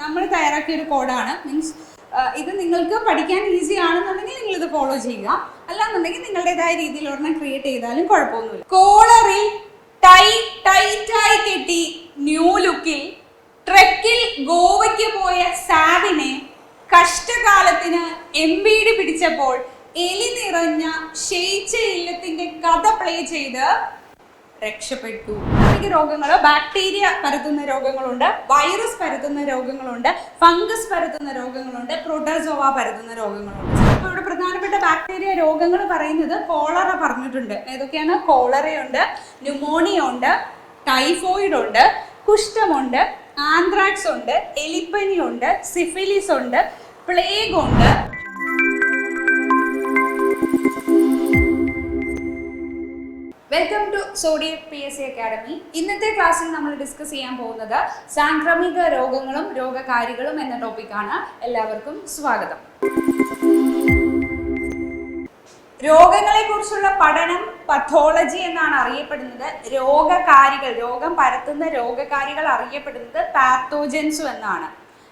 നമ്മൾ തയ്യാറാക്കിയ ഒരു കോഡാണ്. മീൻസ് ഇത് നിങ്ങൾക്ക് പഠിക്കാൻ ഈസി ആണെന്നുണ്ടെങ്കിൽ നിങ്ങൾ ഇത് ഫോളോ ചെയ്യുക. അല്ലാന്നുണ്ടെങ്കിൽ നിങ്ങളുടേതായ രീതിയിൽ ഒരെണ്ണം ക്രിയേറ്റ് ചെയ്താലും കുഴപ്പമൊന്നുമില്ല. കോളറിൽ ടൈ ടൈറ്റായി കെട്ടി ന്യൂ ലുക്കിൽ ട്രക്കിൽ ഗോവയ്ക്ക് പോയ സാവിനെ കഷ്ടകാലത്തിന് എംബിഡി പിടിച്ചപ്പോൾ എലി നിറഞ്ഞ ഷെയ്ച്ച ഇല്ലത്തിന്റെ കഥ പ്ലേ ചെയ്ത് രക്ഷപ്പെട്ടു. അനേക രോഗങ്ങൾ ബാക്ടീരിയ പരത്തുന്ന രോഗങ്ങളുണ്ട് വൈറസ് പരത്തുന്ന രോഗങ്ങളുണ്ട് ഫംഗസ് പരത്തുന്ന രോഗങ്ങളുണ്ട് പ്രോട്ടോസോവ പരത്തുന്ന രോഗങ്ങളുണ്ട്. അപ്പോൾ ഇവിടെ പ്രധാനപ്പെട്ട ബാക്ടീരിയ രോഗങ്ങൾ പറയുന്നത് കോളറ പറഞ്ഞിട്ടുണ്ട്. ഏതൊക്കെയാണ്? കോളറയുണ്ട് ന്യൂമോണിയ ഉണ്ട് ടൈഫോയിഡ് ഉണ്ട് കുഷ്ഠമുണ്ട് ആന്ത്രാക്സ് ഉണ്ട് എലിപ്പനി ഉണ്ട് സിഫിലിസ് ഉണ്ട് പ്ലേഗ് ഉണ്ട്. Welcome to sodium P S C academy ഇന്നത്തെ ക്ലാസ്സിൽ നമ്മൾ ഡിസ്കസ് ചെയ്യാൻ പോകുന്നത് സാംക്രമിക രോഗങ്ങളും രോഗകാരികളും എന്ന ടോപ്പിക്കാണ് എല്ലാവർക്കും സ്വാഗതം. രോഗങ്ങളെ കുറിച്ചുള്ള പഠനം പത്തോളജി എന്നാണ് അറിയപ്പെടുന്നത്. രോഗകാരികൾ രോഗം പരത്തുന്ന രോഗകാരികൾ അറിയപ്പെടുന്നത് പാത്തോജൻസു എന്നാണ്.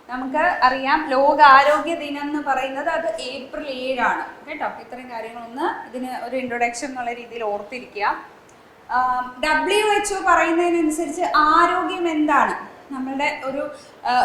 നമുക്ക് അറിയാം ലോകാരോഗ്യ ദിനം എന്ന് പറയുന്നത് അത് ഏപ്രിൽ ഏഴാണ്. കേട്ടോ ഇത്രയും കാര്യങ്ങളൊന്ന് ഇതിന് ഒരു ഇൻട്രൊഡക്ഷൻ എന്നുള്ള രീതിയിൽ ഓർത്തിരിക്കുക. ഡബ്ല്യു എച്ച് ഒ പറയുന്നതിനനുസരിച്ച് ആരോഗ്യം എന്താണ്? നമ്മളുടെ ഒരു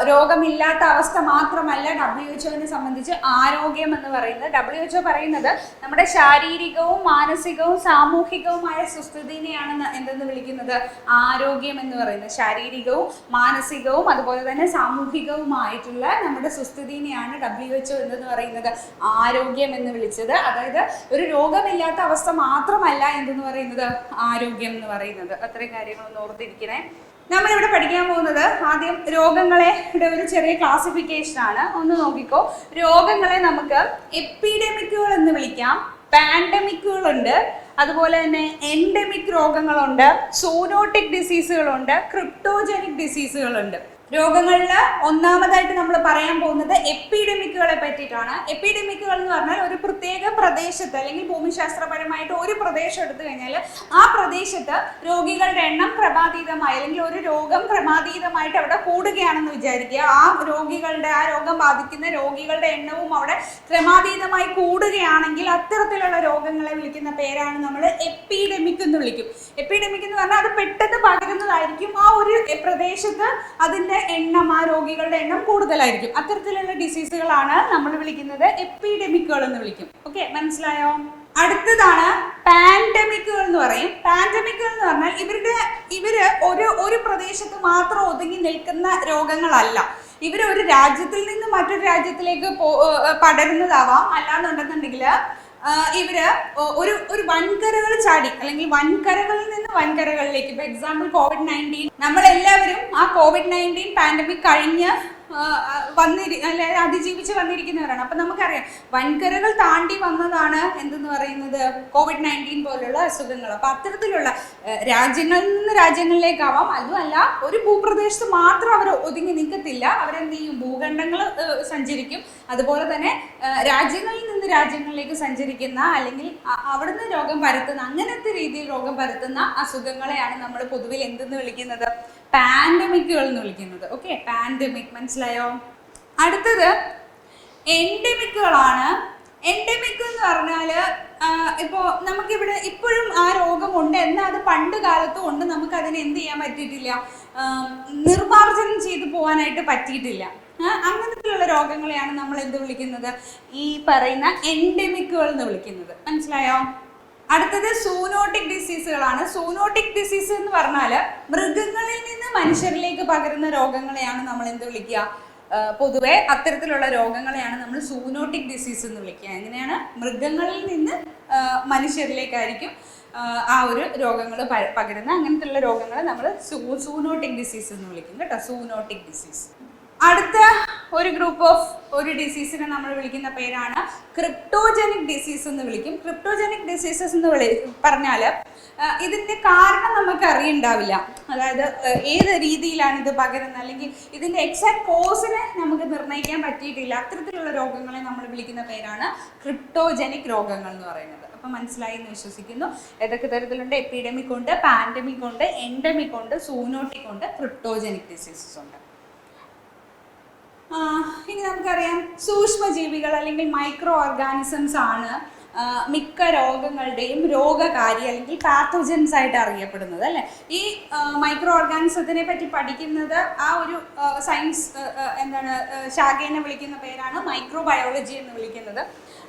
രോഗമില്ലാത്ത അവസ്ഥ മാത്രമല്ല ഡബ്ല്യു എച്ച് ഒനെ സംബന്ധിച്ച് ആരോഗ്യം എന്ന് പറയുന്നത്. ഡബ്ല്യു എച്ച് ഒ പറയുന്നത് നമ്മുടെ ശാരീരികവും മാനസികവും സാമൂഹികവുമായ സുസ്ഥിതിനെയാണ് എന്തെന്ന് വിളിക്കുന്നത്? ആരോഗ്യം എന്ന് പറയുന്നത്. ശാരീരികവും മാനസികവും അതുപോലെ തന്നെ സാമൂഹികവുമായിട്ടുള്ള നമ്മുടെ സുസ്ഥിതിനെയാണ് ഡബ്ല്യു എച്ച് ഒ എന്തെന്ന് പറയുന്നത്? ആരോഗ്യം എന്ന് വിളിച്ചത്. അതായത് ഒരു രോഗമില്ലാത്ത അവസ്ഥ മാത്രമല്ല എന്തെന്ന് പറയുന്നത്? ആരോഗ്യം എന്ന് പറയുന്നത്. അത്രയും കാര്യങ്ങളൊന്ന് ഓർത്തിരിക്കണേ. നമ്മളിവിടെ പഠിക്കാൻ പോകുന്നത് ആദ്യം രോഗങ്ങളെ ഒരു ചെറിയ ക്ലാസിഫിക്കേഷൻ ആണ്. ഒന്ന് നോക്കിക്കോ. രോഗങ്ങളെ നമുക്ക് എപ്പിഡെമിക്കുകൾ എന്ന് വിളിക്കാം. പാൻഡമിക്കുകളുണ്ട് അതുപോലെ തന്നെ എൻഡമിക് രോഗങ്ങളുണ്ട്. സൂനോട്ടിക് ഡിസീസുകളുണ്ട് ക്രിപ്റ്റോജനിക് ഡിസീസുകളുണ്ട് രോഗങ്ങളിൽ ഒന്നാമതായിട്ട് നമ്മൾ പറയാൻ പോകുന്നത് എപ്പിഡമിക്കുകളെ പറ്റിയിട്ടാണ്. എപ്പിഡമിക്കുകൾ എന്ന് പറഞ്ഞാൽ ഒരു പ്രത്യേക പ്രദേശത്ത് അല്ലെങ്കിൽ ഭൂമിശാസ്ത്രപരമായിട്ട് ഒരു പ്രദേശം എടുത്തു കഴിഞ്ഞാൽ ആ പ്രദേശത്ത് രോഗികളുടെ എണ്ണം ക്രമാതീതമായി അല്ലെങ്കിൽ ഒരു രോഗം ക്രമാതീതമായിട്ട് അവിടെ കൂടുകയാണെന്ന് വിചാരിക്കുക. ആ രോഗികളുടെ ആ രോഗം ബാധിക്കുന്ന രോഗികളുടെ എണ്ണവും അവിടെ ക്രമാതീതമായി കൂടുകയാണെങ്കിൽ അത്തരത്തിലുള്ള രോഗങ്ങളെ വിളിക്കുന്ന പേരാണ് നമ്മൾ എപ്പിഡമിക് എന്ന് വിളിക്കും. എപ്പിഡമിക് എന്ന് പറഞ്ഞാൽ അത് പെട്ടെന്ന് പകരുന്നതായിരിക്കും ആ ഒരു പ്രദേശത്ത് അതിന്റെ എണ്ണം ആ രോഗികളുടെ എണ്ണം കൂടുതലായിരിക്കും. അത്തരത്തിലുള്ള ഡിസീസുകളാണ് നമ്മൾ വിളിക്കുന്നത് എപ്പിഡെമിക്കുകൾ എന്ന് വിളിക്കും. ഓക്കെ മനസ്സിലായോ? അടുത്തതാണ് പാൻഡമിക്കുകൾ എന്ന് പറയും. പാൻഡമിക്കുകൾ എന്ന് പറഞ്ഞാൽ ഇവരുടെ ഇവർ ഒരു ഒരു പ്രദേശത്ത് മാത്രം ഒതുങ്ങി നിൽക്കുന്ന രോഗങ്ങളല്ല. ഇവർ ഒരു രാജ്യത്തിൽ നിന്ന് മറ്റൊരു രാജ്യത്തിലേക്ക് പോ പടരുന്നതാവാം. അല്ലാന്നുണ്ടെന്നുണ്ടെങ്കിൽ ഇവർ ഒരു ഒരു വൻകരകൾ ചാടി അല്ലെങ്കിൽ വൻകരകളിൽ നിന്ന് വൻകരകളിലേക്ക്. ഇപ്പൊ എക്സാമ്പിൾ കോവിഡ് നയന്റീൻ നമ്മളെല്ലാവരും ആ കോവിഡ് നയന്റീൻ പാൻഡമിക് കഴിഞ്ഞ് വന്നിരി അല്ലെ അതിജീവിച്ച് വന്നിരിക്കുന്നവരാണ്. അപ്പൊ നമുക്കറിയാം വൻകരകൾ താണ്ടി വന്നതാണ് എന്തെന്ന് പറയുന്നത്? കോവിഡ് നയന്റീൻ പോലുള്ള അസുഖങ്ങൾ. അപ്പൊ അത്തരത്തിലുള്ള രാജ്യങ്ങളിൽ നിന്ന് രാജ്യങ്ങളിലേക്കാവാം അതുമല്ല ഒരു ഭൂപ്രദേശത്ത് മാത്രം അവർ ഒതുങ്ങി നിൽക്കത്തില്ല. അവരെന്ത് ചെയ്യും? ഭൂഖണ്ഡങ്ങൾ സഞ്ചരിക്കും. അതുപോലെ തന്നെ രാജ്യങ്ങളിൽ നിന്ന് രാജ്യങ്ങളിലേക്ക് സഞ്ചരിക്കുന്ന അല്ലെങ്കിൽ അവിടുന്ന് രോഗം പരത്തുന്ന അങ്ങനത്തെ രീതിയിൽ രോഗം പരത്തുന്ന അസുഖങ്ങളെയാണ് നമ്മൾ പൊതുവിൽ എന്തെന്ന് വിളിക്കുന്നത്? പാൻഡമിക്കുകൾ എന്ന് വിളിക്കുന്നത്. ഓക്കെ പാൻഡമിക് മനസ്സിലായോ? അടുത്തത് എൻഡമിക്കുകളാണ് എൻഡമിക് എന്ന് പറഞ്ഞാൽ ഇപ്പോൾ നമുക്കിവിടെ ഇപ്പോഴും ആ രോഗമുണ്ട്. എന്നാൽ അത് പണ്ട് കാലത്തും ഉണ്ട്. നമുക്ക് അതിനെ എന്ത് ചെയ്യാൻ പറ്റിയിട്ടില്ല? നിർമാർജനം ചെയ്തു പോകാനായിട്ട് പറ്റിയിട്ടില്ല. അങ്ങനത്തെയുള്ള രോഗങ്ങളെയാണ് നമ്മൾ എന്ത് വിളിക്കുന്നത്? ഈ പറയുന്ന എൻഡമിക്കുകൾ എന്ന് വിളിക്കുന്നത്. മനസ്സിലായോ? അടുത്തത് സൂനോട്ടിക് ഡിസീസുകളാണ് സൂനോട്ടിക് ഡിസീസ് എന്ന് പറഞ്ഞാൽ മൃഗങ്ങളിൽ നിന്ന് മനുഷ്യരിലേക്ക് പകരുന്ന രോഗങ്ങളെയാണ് നമ്മൾ എന്ത് വിളിക്കുക? പൊതുവെ അത്തരത്തിലുള്ള രോഗങ്ങളെയാണ് നമ്മൾ സൂനോട്ടിക് ഡിസീസ് എന്ന് വിളിക്കുക. എങ്ങനെയാണ്? മൃഗങ്ങളിൽ നിന്ന് മനുഷ്യരിലേക്കായിരിക്കും ആ, ആ ഒരു രോഗങ്ങൾ പകരുന്ന അങ്ങനത്തെയുള്ള രോഗങ്ങളെ നമ്മൾ സൂ സൂനോട്ടിക് ഡിസീസ് എന്ന് വിളിക്കും കേട്ടോ. സൂനോട്ടിക് ഡിസീസ് അടുത്ത ഒരു ഗ്രൂപ്പ് ഓഫ് ഒരു ഡിസീസിനെ നമ്മൾ വിളിക്കുന്ന പേരാണ് ക്രിപ്റ്റോജനിക് ഡിസീസ് എന്ന് വിളിക്കും. ക്രിപ്റ്റോജനിക് ഡിസീസസ് എന്ന് വിളി പറഞ്ഞാൽ ഇതിന്റെ കാരണം നമുക്ക് അറിയണ്ടാവില്ല. അതായത് ഏത് രീതിയിലാണ് ഇത് പകരുന്നത്? അല്ലെങ്കിൽ ഇതിന്റെ എക്സാക്ട് കോസിനെ നമുക്ക് നിർണയിക്കാൻ പറ്റിയിട്ടില്ല. അത്തരത്തിലുള്ള രോഗങ്ങളെ നമ്മൾ വിളിക്കുന്ന പേരാണ് ക്രിപ്റ്റോജനിക് രോഗങ്ങൾ എന്ന് പറയുന്നത്. അപ്പം മനസ്സിലായി എന്ന് വിശ്വസിക്കുന്നു. ഏതൊക്കെ തരത്തിലുണ്ട്? എപ്പിഡമിക് ഉണ്ട് പാൻഡമിക് ഉണ്ട് എൻഡമിക് ഉണ്ട് സൂനോട്ടിക് ഉണ്ട് ക്രിപ്റ്റോജനിക് ഡിസീസസ് ഉണ്ട്. ഇനി നമുക്കറിയാം സൂക്ഷ്മജീവികൾ അല്ലെങ്കിൽ മൈക്രോ ഓർഗാനിസംസ് ആണ് മിക്ക രോഗങ്ങളുടെയും രോഗകാരി അല്ലെങ്കിൽ പാത്തോജൻസ് ആയിട്ട് അറിയപ്പെടുന്നത് അല്ലേ? ഈ മൈക്രോ ഓർഗാനിസത്തിനെ പറ്റി പഠിക്കുന്നത് ആ ഒരു സയൻസ് എന്താണ് ശാഖേനെ വിളിക്കുന്ന പേരാണ് മൈക്രോ ബയോളജി എന്ന് വിളിക്കുന്നത്.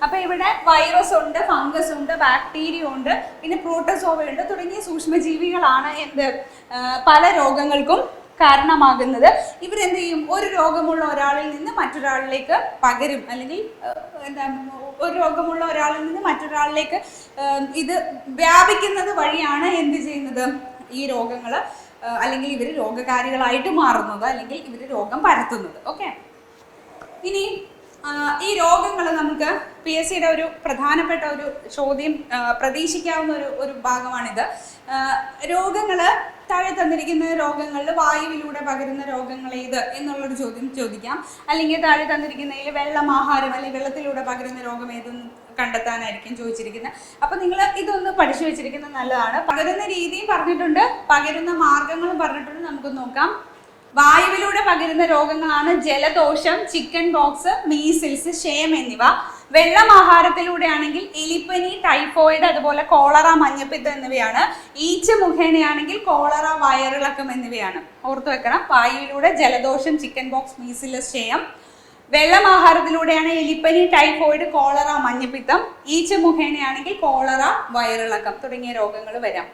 അപ്പൊ ഇവിടെ വൈറസ് ഉണ്ട് ഫംഗസ് ഉണ്ട് ബാക്ടീരിയ ഉണ്ട് പിന്നെ പ്രോട്ടസോവ ഉണ്ട് തുടങ്ങിയ സൂക്ഷ്മജീവികളാണ് എന്ത്? പല രോഗങ്ങൾക്കും കാരണമാകുന്നത്. ഇവരെന്ത് ചെയ്യും? ഒരു രോഗമുള്ള ഒരാളിൽ നിന്ന് മറ്റൊരാളിലേക്ക് പകരും. അല്ലെങ്കിൽ എന്താ ഒരു രോഗമുള്ള ഒരാളിൽ നിന്ന് മറ്റൊരാളിലേക്ക് ഇത് വ്യാപിക്കുന്നത് വഴിയാണ് എന്ത് ചെയ്യുന്നത്? ഈ രോഗങ്ങൾ അല്ലെങ്കിൽ ഇവർ രോഗകാരികളായിട്ട് മാറുന്നത് അല്ലെങ്കിൽ ഇവർ രോഗം പരത്തുന്നത്. ഓക്കെ? ഇനി ഈ രോഗങ്ങൾ നമുക്ക് പി എസ് സിയുടെ ഒരു പ്രധാനപ്പെട്ട ഒരു ചോദ്യം പ്രതീക്ഷിക്കാവുന്ന ഒരു ഒരു ഭാഗമാണിത്. രോഗങ്ങൾ താഴെ തന്നിരിക്കുന്ന രോഗങ്ങളിൽ വായുവിലൂടെ പകരുന്ന രോഗങ്ങൾ ഏത് എന്നുള്ളൊരു ചോദ്യം ചോദിക്കാം. അല്ലെങ്കിൽ താഴെ തന്നിരിക്കുന്നതിൽ വെള്ളം ആഹാരം അല്ലെങ്കിൽ വെള്ളത്തിലൂടെ പകരുന്ന രോഗം ഏതെന്ന് കണ്ടെത്താനായിരിക്കും ചോദിച്ചിരിക്കുന്നത് അപ്പൊ നിങ്ങൾ ഇതൊന്ന് പഠിച്ചു വെച്ചിരിക്കുന്നത് നല്ലതാണ്. പകരുന്ന രീതിയും പറഞ്ഞിട്ടുണ്ട്. പകരുന്ന മാർഗങ്ങളും പറഞ്ഞിട്ടുണ്ട്. നമുക്ക് നോക്കാം. വായുവിലൂടെ പകരുന്ന രോഗങ്ങളാണ് ജലദോഷം ചിക്കൻ ബോക്സ് മീസിൽസ് ക്ഷയം എന്നിവ. വെള്ളം ആഹാരത്തിലൂടെ ആണെങ്കിൽ എലിപ്പനി ടൈഫോയിഡ് അതുപോലെ കോളറ മഞ്ഞപ്പിത്തം എന്നിവയാണ്. ഈച്ച മുഖേനയാണെങ്കിൽ കോളറ വയറിളക്കം എന്നിവയാണ്. ഓർത്തു വെക്കണം വായുവിലൂടെ ജലദോഷം ചിക്കൻ ബോക്സ് മീസിൽസ് ക്ഷയം. വെള്ളം ആഹാരത്തിലൂടെയാണ് എലിപ്പനി ടൈഫോയിഡ് കോളറ മഞ്ഞപ്പിത്തം. ഈച്ച മുഖേനയാണെങ്കിൽ കോളറ വയറിളക്കം തുടങ്ങിയ രോഗങ്ങൾ വരാം.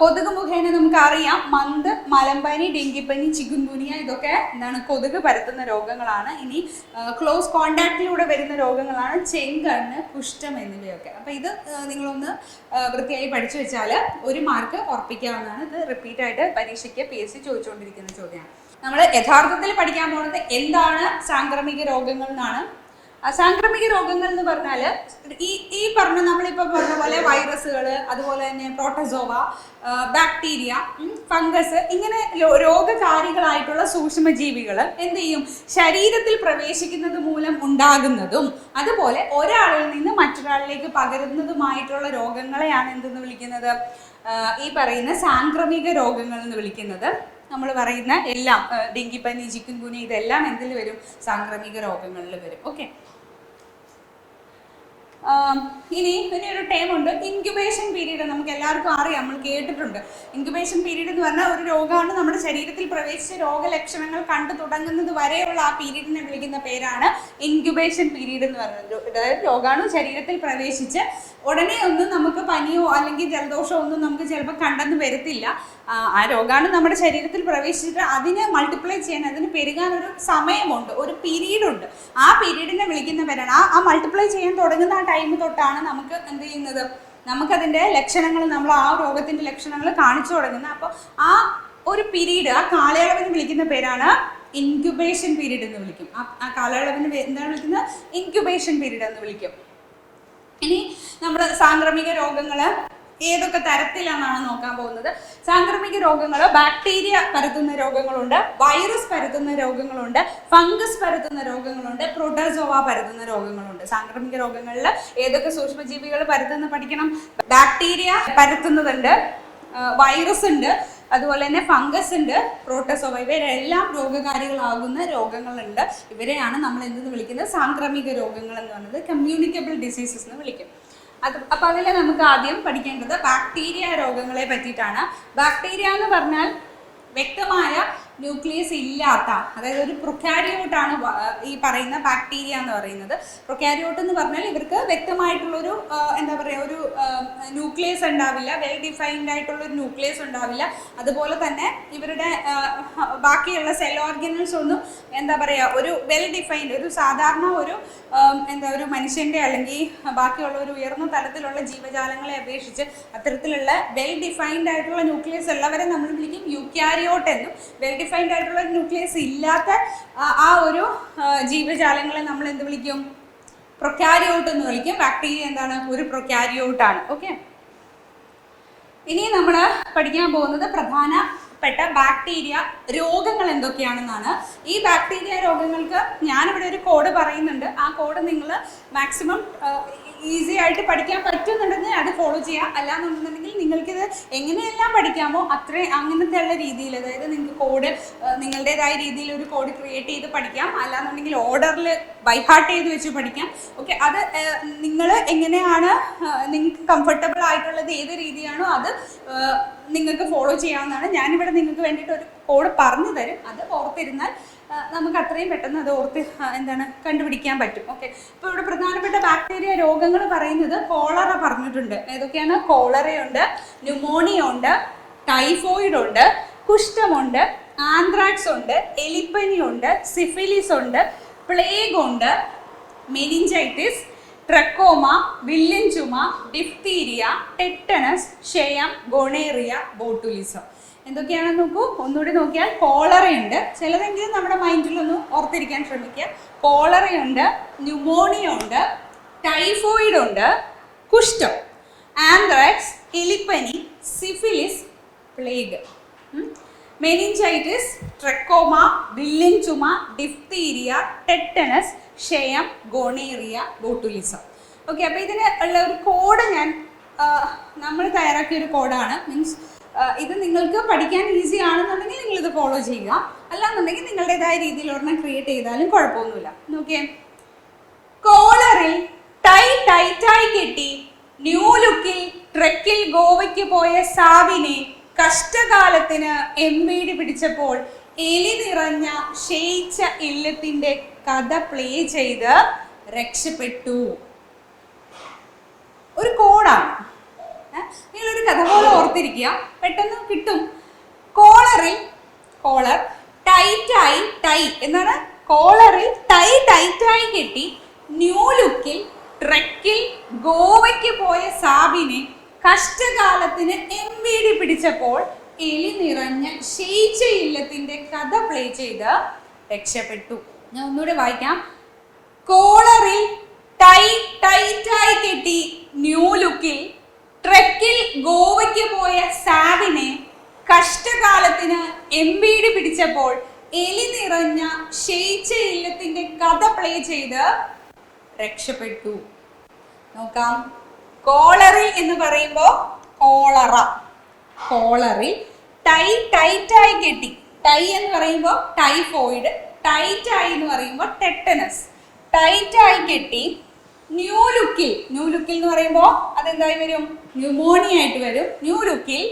കൊതുക് മുഖേന നമുക്ക് അറിയാം മന്ത് മലമ്പനി ഡെങ്കിപ്പനി ചികുൻഗുനിയ ഇതൊക്കെ എന്താണ് കൊതുക് പരത്തുന്ന രോഗങ്ങളാണ്. ഇനി ക്ലോസ് കോണ്ടാക്റ്റിലൂടെ വരുന്ന രോഗങ്ങളാണ് ചെങ്കണ്ണ് കുഷ്ഠം എന്നിവയൊക്കെ. അപ്പൊ ഇത് നിങ്ങളൊന്ന് വൃത്തിയായി പഠിച്ചു വെച്ചാൽ ഒരു മാർക്ക് ഉറപ്പിക്കാവുന്നതാണ്. ഇത് റിപ്പീറ്റ് ആയിട്ട് പരീക്ഷയ്ക്ക് പി എസ് സി ചോദിച്ചുകൊണ്ടിരിക്കുന്ന ചോദ്യമാണ്. നമ്മൾ യഥാർത്ഥത്തിൽ പഠിക്കാൻ പോകുന്നത് എന്താണ് സാംക്രമിക രോഗങ്ങൾ എന്നാണ്. അസാംക്രമിക രോഗങ്ങൾ എന്ന് പറഞ്ഞാൽ ഈ ഈ പറഞ്ഞ നമ്മളിപ്പോൾ പറഞ്ഞ പോലെ വൈറസുകൾ അതുപോലെ തന്നെ പ്രോട്ടസോവ ബാക്ടീരിയ ഫംഗസ് ഇങ്ങനെ രോഗകാരികളായിട്ടുള്ള സൂക്ഷ്മജീവികൾ എന്ത് ചെയ്യും? ശരീരത്തിൽ പ്രവേശിക്കുന്നത് മൂലം ഉണ്ടാകുന്നതും അതുപോലെ ഒരാളിൽ നിന്ന് മറ്റൊരാളിലേക്ക് പകരുന്നതുമായിട്ടുള്ള രോഗങ്ങളെയാണ് എന്തെന്ന് വിളിക്കുന്നത്? ഈ പറയുന്ന സാംക്രമിക രോഗങ്ങൾ എന്ന് വിളിക്കുന്നത്. നമ്മൾ പറയുന്ന എല്ലാം ഡെങ്കിപ്പനി ചിക്കൻ കുനി ഇതെല്ലാം എന്തിൽ വരും? സാംക്രമിക രോഗങ്ങളിൽ വരും. ഓക്കെ. ഇനി പിന്നെ ഒരു ടൈം ഉണ്ട്. ഇൻക്യുബേഷൻ പീരീഡ് നമുക്ക് എല്ലാവർക്കും അറിയാം. നമ്മൾ കേട്ടിട്ടുണ്ട്. ഇൻക്യുബേഷൻ പീരീഡ് എന്ന് പറഞ്ഞാൽ ഒരു രോഗമാണ്. നമ്മുടെ ശരീരത്തിൽ പ്രവേശിച്ച രോഗലക്ഷണങ്ങൾ കണ്ടു തുടങ്ങുന്നത് വരെയുള്ള ആ പീരീഡിനെ വിളിക്കുന്ന പേരാണ് ഇൻക്യുബേഷൻ പീരീഡ് എന്ന് പറയുന്നത് അതായത് രോഗാണു ശരീരത്തിൽ പ്രവേശിച്ച് ഉടനെ ഒന്നും നമുക്ക് പനിയോ അല്ലെങ്കിൽ ജലദോഷമോ ഒന്നും നമുക്ക് ചിലപ്പോൾ കണ്ടെന്ന് വരത്തില്ല. ആ, രോഗാണു നമ്മുടെ ശരീരത്തിൽ പ്രവേശിച്ചിട്ട് അതിനെ മൾട്ടിപ്ലൈ ചെയ്യാൻ അതിന് പെരുകാൻ ഒരു സമയമുണ്ട്. ഒരു പീരീഡുണ്ട് ആ പീരീഡിനെ വിളിക്കുന്ന പേരാണ് ആ മൾട്ടിപ്ലൈ ചെയ്യാൻ തുടങ്ങുന്ന ആ ടൈം തൊട്ടാണ് നമുക്ക് എന്ത് ചെയ്യുന്നത്? നമുക്കതിന്റെ ലക്ഷണങ്ങൾ നമ്മൾ ആ രോഗത്തിന്റെ ലക്ഷണങ്ങൾ കാണിച്ചു തുടങ്ങുന്നത്. അപ്പോൾ ആ ഒരു പീരീഡ് ആ കാലയളവിന് വിളിക്കുന്ന പേരാണ് ഇൻക്യുബേഷൻ പീരീഡ് എന്ന് വിളിക്കും. ആ കാലയളവിന് എന്താണ് വിളിക്കുന്നത്? ഇൻക്യുബേഷൻ പീരീഡ് എന്ന് വിളിക്കും. ഇനി നമ്മുടെ സാംക്രമിക രോഗങ്ങൾ ഏതൊക്കെ തരത്തിലാണെന്നാണ് നോക്കാൻ പോകുന്നത്. സാംക്രമിക രോഗങ്ങൾ ബാക്ടീരിയ പരത്തുന്ന രോഗങ്ങളുണ്ട് വൈറസ് പരത്തുന്ന രോഗങ്ങളുണ്ട് ഫംഗസ് പരത്തുന്ന രോഗങ്ങളുണ്ട് പ്രോട്ടോസോവ പരത്തുന്ന രോഗങ്ങളുണ്ട്. സാംക്രമിക രോഗങ്ങളിൽ ഏതൊക്കെ സൂക്ഷ്മജീവികൾ പരത്തുന്ന പഠിക്കണം? ബാക്ടീരിയ പരത്തുന്നതുണ്ട് വൈറസ് ഉണ്ട് അതുപോലെ തന്നെ ഫംഗസ് ഉണ്ട് പ്രോട്ടോസോവ ഇവരെല്ലാം രോഗകാരികളാകുന്ന രോഗങ്ങളുണ്ട്. ഇവരെയാണ് നമ്മൾ എന്തെന്ന് വിളിക്കുന്നത്? സാംക്രമിക രോഗങ്ങൾ എന്ന് പറയുന്നത് കമ്മ്യൂണിക്കബിൾ ഡിസീസസ് എന്ന് വിളിക്കും. അത് അപ്പോൾ അതിൽ നമുക്ക് ആദ്യം പഠിക്കേണ്ടത്? ബാക്ടീരിയ രോഗങ്ങളെ പറ്റിയിട്ടാണ്. ബാക്ടീരിയ എന്ന് പറഞ്ഞാൽ വ്യക്തമായ ന്യൂക്ലിയസ് ഇല്ലാത്ത അതായത് ഒരു പ്രൊക്കാരിയോട്ടാണ് ഈ പറയുന്ന ബാക്ടീരിയ എന്ന് പറയുന്നത്. പ്രൊക്കാരിയോട്ട് എന്ന് പറഞ്ഞാൽ ഇവർക്ക് വ്യക്തമായിട്ടുള്ളൊരു എന്താ പറയുക ഒരു ന്യൂക്ലിയസ് ഉണ്ടാവില്ല വെൽ ഡിഫൈൻഡ് ആയിട്ടുള്ള ഒരു ന്യൂക്ലിയസ് ഉണ്ടാവില്ല. അതുപോലെ തന്നെ ഇവരുടെ ബാക്കിയുള്ള സെൽ ഓർഗനൽസ് ഒന്നും എന്താ പറയുക ഒരു വെൽ ഡിഫൈൻഡ് ഒരു സാധാരണ ഒരു എന്താ ഒരു മനുഷ്യന്റെ അല്ലെങ്കിൽ ബാക്കിയുള്ള ഒരു ഉയർന്ന തലത്തിലുള്ള ജീവജാലങ്ങളെ അപേക്ഷിച്ച് അത്തരത്തിലുള്ള വെൽ ഡിഫൈൻഡ് ആയിട്ടുള്ള ന്യൂക്ലിയസ് ഉള്ളവരെ നമ്മൾ വിളിക്കും യുക്യാരിയോട്ട് എന്നും. വെൽ ഡിഫൈൻഡ് ആയിട്ടുള്ള ന്യൂക്ലിയസ് ഇല്ലാത്ത ആ- ഒരു ജീവജാലങ്ങളെ നമ്മൾ എന്ത് വിളിക്കും? പ്രൊക്കാരിയോട്ട് എന്ന് വിളിക്കും. ബാക്ടീരിയ എന്താണ്? ഒരു പ്രൊക്കാരിയോട്ടാണ് ഓക്കെ ഇനി നമ്മൾ പഠിക്കാൻ പോകുന്നത് പ്രധാനപ്പെട്ട ബാക്ടീരിയ രോഗങ്ങൾ എന്തൊക്കെയാണെന്നാണ്. ഈ ബാക്ടീരിയ രോഗങ്ങൾക്ക് ഞാനിവിടെ ഒരു കോഡ് പറയുന്നുണ്ട്. ആ കോഡ് നിങ്ങൾ മാക്സിമം ഈസി ആയിട്ട് പഠിക്കാൻ പറ്റുന്നുണ്ടെങ്കിൽ അത് ഫോളോ ചെയ്യാം. അല്ലാന്നുണ്ടെന്നുണ്ടെങ്കിൽ നിങ്ങൾക്കിത് എങ്ങനെയെല്ലാം പഠിക്കാമോ അത്രയും അങ്ങനത്തെ ഉള്ള രീതിയിൽ അതായത് നിങ്ങൾക്ക് കോഡ് നിങ്ങളുടേതായ രീതിയിൽ ഒരു കോഡ് ക്രിയേറ്റ് ചെയ്ത് പഠിക്കാം. അല്ലാന്നുണ്ടെങ്കിൽ ഓർഡറിൽ ബൈഹാർട്ട് ചെയ്ത് വെച്ച് പഠിക്കാം. ഓക്കെ അത് നിങ്ങൾ എങ്ങനെയാണ് നിങ്ങൾക്ക് കംഫർട്ടബിൾ ആയിട്ടുള്ളത് ഏത് രീതിയാണോ അത് നിങ്ങൾക്ക് ഫോളോ ചെയ്യാവുന്നതാണ്. ഞാനിവിടെ നിങ്ങൾക്ക് വേണ്ടിയിട്ട് ഒരു കോഡ് പറഞ്ഞു തരും അത് ഓർത്തിരുന്നാൽ നമുക്ക് അത്രയും പെട്ടെന്ന് അത് ഓർത്ത് എന്താണ് കണ്ടുപിടിക്കാൻ പറ്റും. ഓക്കെ അപ്പോൾ ഇവിടെ പ്രധാനപ്പെട്ട ബാക്ടീരിയ രോഗങ്ങൾ പറയുന്നത് കോളറ പറഞ്ഞിട്ടുണ്ട്. ഏതൊക്കെയാണ്? കോളറയുണ്ട് ന്യൂമോണിയ ഉണ്ട് ടൈഫോയിഡ് ഉണ്ട് കുഷ്ഠമുണ്ട് ആന്ത്രാക്സ് ഉണ്ട് എലിപ്പനി ഉണ്ട് സിഫിലിസ് ഉണ്ട് പ്ലേഗ് ഉണ്ട് മെനിഞ്ചൈറ്റിസ് ട്രക്കോമ വില്ലൻ ചുമ ഡിഫ്തീരിയ ടെറ്റനസ് ക്ഷയം ഗൊണേറിയ ബോട്ടുലിസം എന്തൊക്കെയാണെന്ന് നോക്കൂ. ഒന്നുകൂടി നോക്കിയാൽ കോളറയുണ്ട്. ചിലതെങ്കിലും നമ്മുടെ മൈൻഡിലൊന്ന് ഓർത്തിരിക്കാൻ ശ്രമിക്കുക. കോളറയുണ്ട് ന്യൂമോണിയ ഉണ്ട് ടൈഫോയിഡ് ഉണ്ട് കുഷ്ഠം ആന്ത്രാക്സ് എലിപ്പനി സിഫിലിസ് പ്ലേഗ്. മെനിഞ്ചൈറ്റിസ് ട്രക്കോമ ബില്ലിംഗ് ചുമ ഡിഫ്തീരിയ ടെറ്റനസ് ക്ഷയം ഗോണേറിയ ബോട്ടുലിസം. ഓക്കെ അപ്പോൾ ഇതിന് ഉള്ള ഒരു കോഡ് ഞാൻ നമ്മൾ തയ്യാറാക്കിയ ഒരു കോഡാണ്. മീൻസ് ഇത് നിങ്ങൾക്ക് പഠിക്കാൻ ഈസി ആണെന്നുണ്ടെങ്കിൽ നിങ്ങൾ ഇത് ഫോളോ ചെയ്യുക. അല്ലാന്നുണ്ടെങ്കിൽ നിങ്ങളുടേതായ രീതിയിൽ ഒരെണ്ണം ക്രിയേറ്റ് ചെയ്താലും കുഴപ്പമൊന്നുമില്ല. നോക്കിയേ. കോളറിൽ ടൈ ടൈറ്റായി കെട്ടി ന്യൂ ലുക്കിൽ ട്രക്കിൽ ഗോവയ്ക്ക് പോയ സാബിനെ കഷ്ടകാലത്തിന് എം വീടി പിടിച്ചപ്പോൾ എലി നിറഞ്ഞ ക്ഷയിച്ച ഇല്ലത്തിന്റെ കഥ പ്ലേ ചെയ്ത് രക്ഷപ്പെട്ടു. ഒരു കോഡാണ്. നിങ്ങളൊരു കഥ പോലെ ഓർത്തിരിക്കുക. പെട്ടെന്ന് കിട്ടും. കോളറിൽ കോളർ ടൈറ്റായി ടൈ എന്നാണ് കോളറിൽ ടൈ ടൈറ്റായി കെട്ടി ന്യൂ ലുക്കിൽ ട്രെക്കിൽ ഗോവയ്ക്ക് പോയ സാബിനെ കഷ്ടകാലത്തിന് എം വി ഡി പിടിച്ചപ്പോൾ എലി നിറഞ്ഞ ശയിച്ച ഇല്ലത്തിന്റെ കഥ പ്ലേ ചെയ്ത് രക്ഷപ്പെട്ടു. ഞാൻ ഒന്നുകൂടെ വായിക്കാം. കോളറിൽ ടൈ ടൈറ്റായി കെട്ടി ന്യൂ ലുക്കിൽ ട്രെക്കിൽ ഗോവയ്ക്ക് പോയ സാവിനെ കഷ്ടകാലത്തിന് എം ബി പിടിച്ചപ്പോൾ എലി നിറഞ്ഞ ക്ഷയിച്ച ഇല്ലത്തിന്റെ കഥ പ്ലേ ചെയ്ത് രക്ഷപ്പെട്ടു. നോക്കാം. കോളറി എന്ന് പറയുമ്പോൾ കോളറ. കോളറി ടൈ ടൈറ്റായി കെട്ടി. ടൈ എന്ന് പറയുമ്പോൾ ടൈഫോയിഡ് ടൈറ്റായി എന്ന് പറയുമ്പോൾ ടെറ്റനസ്. ടൈറ്റായി കെട്ടി ന്യൂ ലുക്കിൽ ന്യൂ ലുക്കിൽ എന്ന് പറയുമ്പോൾ അതെന്തായി വരും? ന്യൂമോണിയ ആയിട്ട് വരും. ന്യൂ ലുക്കിൽ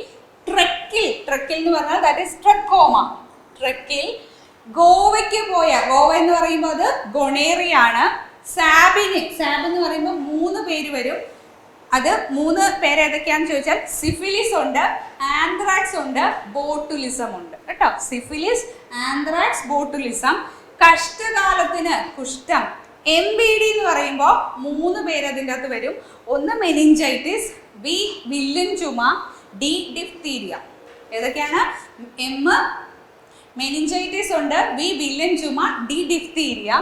ട്രക്കിൽ ട്രക്കിൽ എന്ന് പറഞ്ഞാൽ ദാറ്റ് ഇസ് ട്രക്കോമ ട്രക്കിൽ ഗോവയ്ക്ക് പോയ ഗോവ എന്ന് പറയുമ്പോൾ അത് ഗൊണേറിയാണ്. സാബിന് സാബ് എന്ന് പറയുമ്പോൾ മൂന്ന് പേര് വരും. അത് മൂന്ന് പേര് ഏതൊക്കെയാണെന്ന് ചോദിച്ചാൽ സിഫിലിസ് ഉണ്ട് ആന്ത്രാക്സ് ഉണ്ട് ബോട്ടുലിസം ഉണ്ട്. കേട്ടോ? സിഫിലിസ് ആന്ത്രാക്സ് ബോട്ടുലിസം കഷ്ടകാലത്തിന് കുഷ്ഠം എം ബി ഡി എന്ന് പറയുമ്പോൾ മൂന്ന് പേര് അതിന്റെ അകത്ത് വരും. ഒന്ന് മെനിഞ്ചൈറ്റിസ് ബി വില്ലൻ ചുമ ഡി ഡിഫ്തീരിയ ഏതൊക്കെയാണ്? എം മെനിഞ്ചൈറ്റിസ് ഉണ്ട് ബി വില്ലൻ ചുമ D diphtheria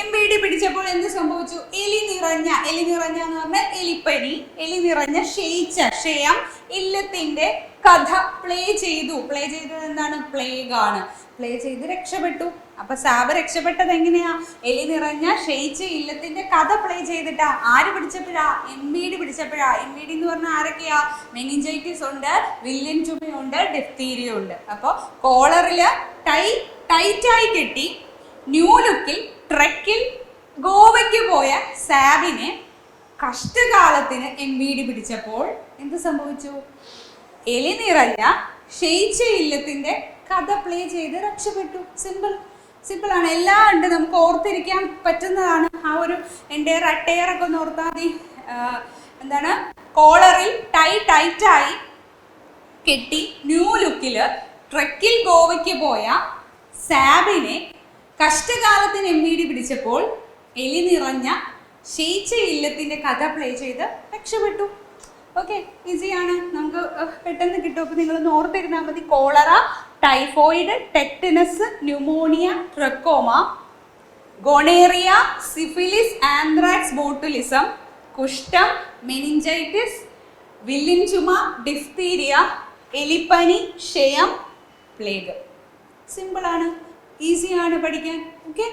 M B D പിടിച്ചപ്പോൾ എന്ത് സംഭവിച്ചു? എലി നിറഞ്ഞ എലി നിറഞ്ഞ എന്ന് പറഞ്ഞാൽ എലിപ്പനി എലി നിറഞ്ഞ ക്ഷയിച്ച ക്ഷയം ഇല്ലത്തിന്റെ കഥ പ്ലേ ചെയ്തു. പ്ലേ ചെയ്തത് എന്താണ്? പ്ലേഗാണ് പ്ലേ ചെയ്ത് രക്ഷപ്പെട്ടു. അപ്പൊ സാബ് രക്ഷപ്പെട്ടത് എങ്ങനെയാ? എലി നിറഞ്ഞ ക്ഷയിച്ച ഇല്ലത്തിന്റെ കഥ പ്ലേ ചെയ്തിട്ടാ. ആര് പിടിച്ചപ്പോഴാ? എം ഇ ഡി പിടിച്ചപ്പോഴാ. എം ഇ ഡി എന്ന് പറഞ്ഞാൽ ആരൊക്കെയാ? മെനിഞ്ചൈറ്റിസ് ഉണ്ട് വില്യൻ ചുമയുണ്ട് ഡെഫ്തീരിയ ഉണ്ട്. അപ്പോൾ കോളറിൽ ടൈ ടൈറ്റായി കെട്ടി ന്യൂ ലുക്കിൽ ട്രെക്കിൽ ഗോവയ്ക്ക് പോയ സാബിനെ കഷ്ടകാലത്തിന് എം വി ഡി പിടിച്ചപ്പോൾ എന്ത് സംഭവിച്ചു? എലി നിറഞ്ഞ ക്ഷയിച്ച ഇല്ലത്തിന്റെ കഥ പ്ലേ ചെയ്ത് രക്ഷപ്പെട്ടു. സിമ്പിൾ സിമ്പിൾ ആണ്. എല്ലാം ഉണ്ട്. നമുക്ക് ഓർത്തിരിക്കാൻ പറ്റുന്നതാണ്. ആ ഒരു എന്റെ റട്ടയർ ഒക്കെ ഒന്ന് ഓർത്താൽ മതി. എന്താണ്? കോളറിൽ ടൈ ടൈറ്റായി കെട്ടി ന്യൂ ലുക്കിൽ ട്രക്കിൽ ഗോവയ്ക്ക് പോയ സാബിനെ കഷ്ടകാലത്തിന് എം വി ഡി പിടിച്ചപ്പോൾ എലി നിറഞ്ഞ ക്ഷയിച്ച ഇല്ലത്തിന്റെ കഥ പ്ലേ ചെയ്ത് രക്ഷപ്പെട്ടു. ഓക്കെ ഈസിയാണ് നമുക്ക് പെട്ടെന്ന് കിട്ടും. അപ്പം നിങ്ങളൊന്ന് ഓർത്തിരുന്നാൽ മതി. Cholera typhoid tetanus pneumonia trachoma gonorrhoea syphilis anthrax botulism കുഷ്ഠം മെനിഞ്ചൈറ്റിസ് വില്ലിൻ ചുമ ഡിഫ്തീരിയ എലിപ്പനി ക്ഷയം പ്ലേഗ്. സിമ്പിളാണ് ഈസിയാണ് പഠിക്കാൻ. ഓക്കെ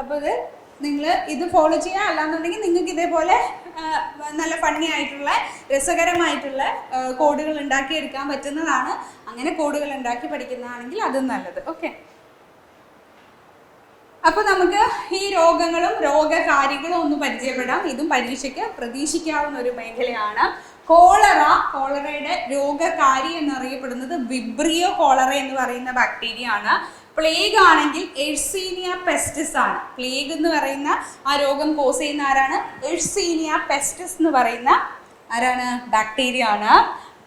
അപ്പോൾ ഇത് നിങ്ങൾ ഇത് ഫോളോ ചെയ്യുക. അല്ലാന്നുണ്ടെങ്കിൽ നിങ്ങൾക്ക് ഇതേപോലെ നല്ല ഫണ്ണി ആയിട്ടുള്ള രസകരമായിട്ടുള്ള കോഡുകൾ ഉണ്ടാക്കിയെടുക്കാൻ പറ്റുന്നതാണ്. അങ്ങനെ കോഡുകൾ ഉണ്ടാക്കി പഠിക്കുന്നതാണെങ്കിൽ അതും നല്ലത്. ഓക്കെ അപ്പൊ നമുക്ക് ഈ രോഗങ്ങളും രോഗകാരികളും ഒന്ന് പരിചയപ്പെടാം. ഇതും പരീക്ഷയ്ക്ക് പ്രതീക്ഷിക്കാവുന്ന ഒരു മേഖലയാണ്. കോളറ കോളറയുടെ രോഗകാരി എന്നറിയപ്പെടുന്നത് വിബ്രിയോ കോളറ എന്ന് പറയുന്ന ബാക്ടീരിയ ആണ്. പ്ലേഗ് ആണെങ്കിൽ എഴ്സീനിയ പെസ്റ്റിസ് ആണ്. പ്ലേഗ് എന്ന് പറയുന്ന ആ രോഗം കോസ് ചെയ്യുന്ന ആരാണ്? എഴ്സീനിയ പെസ്റ്റിസ് എന്ന് പറയുന്ന ആരാണ്? ബാക്ടീരിയ ആണ്.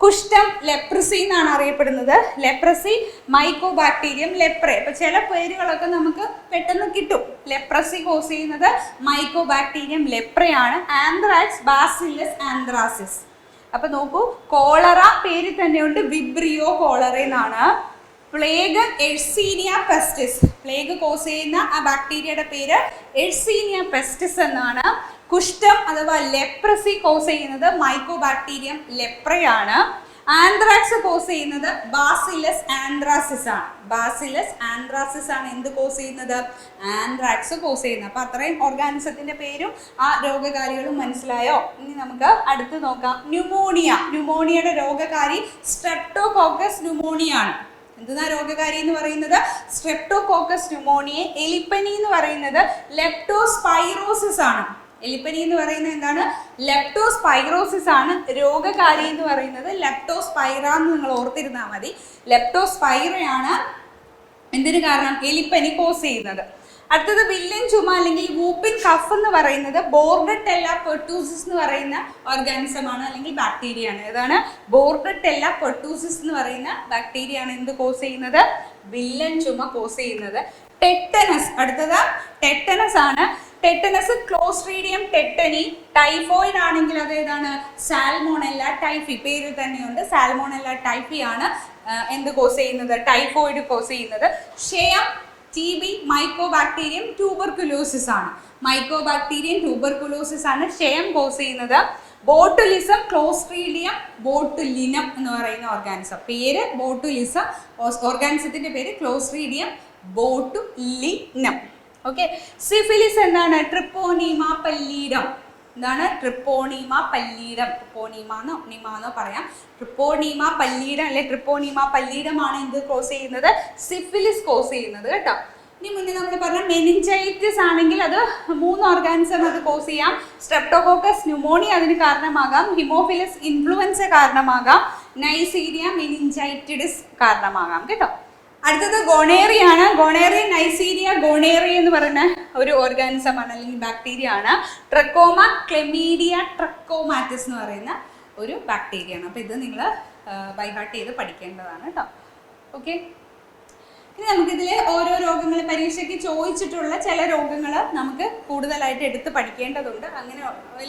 കുഷ്ഠം ലെപ്രസി എന്നാണ് അറിയപ്പെടുന്നത്. ലെപ്രസി മൈക്കോ ബാക്ടീരിയം ലെപ്രെ ഇപ്പൊ ചില പേരുകളൊക്കെ നമുക്ക് പെട്ടെന്ന് കിട്ടും. ലെപ്രസി കോസ് ചെയ്യുന്നത് മൈക്കോ ബാക്ടീരിയം ലെപ്രയാണ് ആന്ത്രാക്സ് ബാസില്ലസ് ആന്ത്രാസിസ് അപ്പൊ നോക്കൂ കോളറ പേര് തന്നെയുണ്ട്. വിബ്രിയോ കോളറ എന്നാണ്. Plague yersinia pestis plague cause ചെയ്യുന്ന ആ ബാക്ടീരിയയുടെ പേര് എഴ്സീനിയ പെസ്റ്റിസ് എന്നാണ്. കുഷ്ഠം അഥവാ ലെപ്രസി കോസ് ചെയ്യുന്നത് മൈക്രോ ബാക്ടീരിയം ലെപ്രയാണ് ആന്ത്രാക്സ് കോസ് ചെയ്യുന്നത് ബാസിലസ് ആന്ത്രാസിസ് ആണ്. ബാസിലസ് ആന്ത്രാസിസ് ആണ് എന്ത് കോസ് ചെയ്യുന്നത്? ആന്ത്രാക്സ് കോസ് ചെയ്യുന്നത്. അപ്പൊ അത്രയും ഓർഗാനിസത്തിന്റെ പേരും ആ രോഗകാരികളും മനസ്സിലായോ? ഇനി നമുക്ക് അടുത്ത് നോക്കാം. ന്യൂമോണിയ ന്യൂമോണിയയുടെ രോഗകാരി സ്ട്രെപ്റ്റോകോക്കസ് ന്യൂമോണിയ ആണ് എന്തെന്നാ രോഗകാരി എന്ന് പറയുന്നത്? സ്ട്രെപ്റ്റോകോക്കസ് ന്യൂമോണിയ എലിപ്പനി എന്ന് പറയുന്നത് ലെപ്റ്റോസ്പൈറോസിസ് ആണ്. എലിപ്പനി എന്ന് പറയുന്നത് എന്താണ്? ലെപ്റ്റോസ്പൈറോസിസ് ആണ് രോഗകാരി എന്ന് പറയുന്നത്. ലെപ്റ്റോസ്പൈറ എന്ന് നിങ്ങൾ ഓർത്തിരുന്നാൽ മതി. ലെപ്റ്റോസ്പൈറയാണ് എന്തിനു കാരണം? എലിപ്പനി കോസ് ചെയ്യുന്നത്. അടുത്തത് വില്ലൻ ചുമ അല്ലെങ്കിൽ വൂപ്പിൻ കഫ് എന്ന് പറയുന്നത് ബോർഡറ്റെല്ല പെർട്ടൂസിസ് എന്ന് പറയുന്ന ഓർഗാനിസം ആണ് അല്ലെങ്കിൽ ബാക്ടീരിയ ആണ്. ഏതാണ്? ബോർഡറ്റെല്ല പെർട്ടൂസിസ് എന്ന് പറയുന്ന ബാക്ടീരിയ ആണ് എന്ത് കോസ് ചെയ്യുന്നത്? വില്ലൻ ചുമ കോസ് ചെയ്യുന്നത്. ടെറ്റനസ് അടുത്തത് ടെറ്റനസ് ആണ്. ടെറ്റനസ് ക്ലോസ്ട്രീഡിയം ടെറ്റനി ടൈഫോയിഡ് ആണെങ്കിൽ അത് ഏതാണ്? സാൽമോണല്ല ടൈഫി പേര് തന്നെയുണ്ട്. സാൽമോണല്ല ടൈഫി ആണ് എന്ത് കോസ് ചെയ്യുന്നത്? ടൈഫോയിഡ് കോസ് ചെയ്യുന്നത്. ക്ഷയം T B mycobacterium tuberculosis ആണ്. മൈക്കോ ബാക്ടീരിയം ട്യൂബർക്കുലോസിസ് ആണ് ക്ഷയം കോസ് ചെയ്യുന്നത്. ബോട്ടുലിസം ക്ലോസ്ട്രീഡിയം ബോട്ടുലിനം എന്ന് പറയുന്ന ഓർഗാനിസം പേര് ബോട്ടുലിസം ഓർഗാനിസത്തിന്റെ പേര് ക്ലോസ്ട്രീഡിയം ബോട്ടുലിനം ഓക്കെ സിഫിലിസ് എന്താണ്? ട്രിപ്പോണീമ പല്ലീഡം എന്താണ്? ട്രിപ്പോണീമ പല്ലീരം. ട്രിപ്പോണീമ എന്നോ നിമ എന്നോ പറയാം. ട്രിപ്പോണീമ പല്ലീരം അല്ലെ ട്രിപ്പോണീമ പല്ലീരമാണ് എന്ത് കോസ് ചെയ്യുന്നത്? സിഫിലിസ് കോസ് ചെയ്യുന്നത് കേട്ടോ. ഇനി മുന്നേ നമ്മൾ പറഞ്ഞ മെനിഞ്ചൈറ്റിസ് ആണെങ്കിൽ അത് മൂന്ന് ഓർഗാനിസം അത് കോസ് ചെയ്യാം. സ്ട്രെപ്റ്റോകോക്കസ് ന്യൂമോണിയ അതിന് കാരണമാകാം. ഹിമോഫിലസ് ഇൻഫ്ലുവൻസ കാരണമാകാം. നൈസീരിയ മെനിഞ്ചൈറ്റിഡിസ് കാരണമാകാം. കേട്ടോ. അടുത്തത് ഗോണേറിയാണ്. ഗോണേറിയ നൈസീരിയ ഗോണേറിയ എന്ന് പറയുന്ന ഒരു ഓർഗാനിസം ആണ് അല്ലെങ്കിൽ ബാക്ടീരിയ ആണ്. ട്രക്കോമ ക്ലെമീഡിയ ട്രക്കോമാറ്റിസ് എന്ന് പറയുന്ന ഒരു ബാക്ടീരിയ ആണ്. അപ്പോൾ ഇത് നിങ്ങൾ ബൈഹാർട്ട് ചെയ്ത് പഠിക്കേണ്ടതാണ് കേട്ടോ ഓക്കെ ഇനി നമുക്കിതിൽ ഓരോ രോഗങ്ങൾ പരീക്ഷയ്ക്ക് ചോദിച്ചിട്ടുള്ള ചില രോഗങ്ങൾ നമുക്ക് കൂടുതലായിട്ട് എടുത്ത് പഠിക്കേണ്ടതുണ്ട്. അങ്ങനെ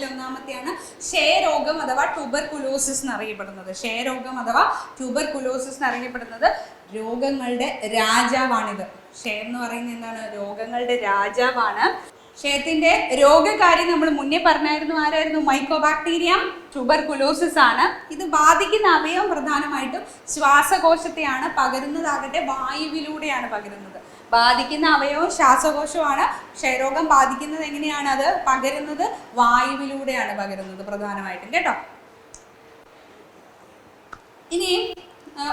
ഒന്നാമത്തെയാണ് ക്ഷയരോഗം അഥവാ ട്യൂബർ കുലോസിസ് എന്നറിയപ്പെടുന്നത്. ക്ഷയരോഗം അഥവാ ട്യൂബർ കുലോസിസ് എന്നറിയപ്പെടുന്നത് രോഗങ്ങളുടെ രാജാവാണിത്. ക്ഷയം എന്ന് പറയുന്നത് എന്താണ്? രോഗങ്ങളുടെ രാജാവാണ്. ക്ഷയത്തിന്റെ രോഗകാരി നമ്മൾ മുന്നേ പറഞ്ഞായിരുന്നു ആരായിരുന്നു? മൈക്കോബാക്ടീരിയ ട്യൂബർകുലോസിസ് ആണ്. ഇത് ബാധിക്കുന്ന അവയവം പ്രധാനമായിട്ടും ശ്വാസകോശത്തെയാണ് പകരുന്നതാകട്ടെ വായുവിലൂടെയാണ് പകരുന്നത്. ബാധിക്കുന്ന അവയവം ശ്വാസകോശമാണ്. ക്ഷയരോഗം ബാധിക്കുന്നത് എങ്ങനെയാണ് അത്? പകരുന്നത് വായുവിലൂടെയാണ് പകരുന്നത് പ്രധാനമായിട്ടും കേട്ടോ? ഇനി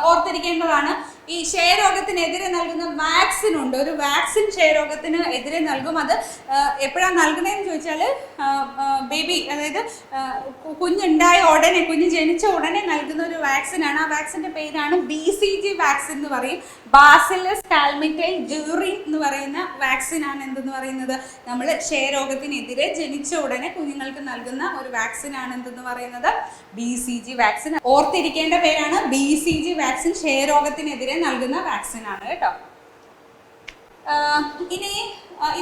ഓർത്തിരിക്കേണ്ടതാണ് ഈ ക്ഷയരോഗത്തിനെതിരെ നൽകുന്ന വാക്സിൻ ഉണ്ട് ഒരു വാക്സിൻ ക്ഷയരോഗത്തിന് എതിരെ നൽകും. അത് എപ്പോഴാണ് നൽകുന്നതെന്ന് ചോദിച്ചാൽ ബേബി അതായത് കുഞ്ഞുണ്ടായ ഉടനെ കുഞ്ഞ് ജനിച്ച ഉടനെ നൽകുന്ന ഒരു വാക്സിനാണ്. ആ വാക്സിന്റെ പേരാണ് ബി സി ജി വാക്സിൻ എന്ന് പറയും. ബാസിലസ് കാൽമിറ്റൈൽ ജൂറിൻ എന്ന് പറയുന്ന വാക്സിനാണ് എന്തെന്ന് പറയുന്നത്. നമ്മൾ ക്ഷയരോഗത്തിനെതിരെ ജനിച്ച ഉടനെ കുഞ്ഞുങ്ങൾക്ക് നൽകുന്ന ഒരു വാക്സിനാണ് എന്തെന്ന് പറയുന്നത്? B C G vaccine. ഓർത്തിരിക്കേണ്ട പേരാണ് ബി സി ജി വാക്സിൻ. ക്ഷയരോഗത്തിനെതിരെ നൽകുന്ന വാക്സിൻ ആണ് കേട്ടോ. ഇനി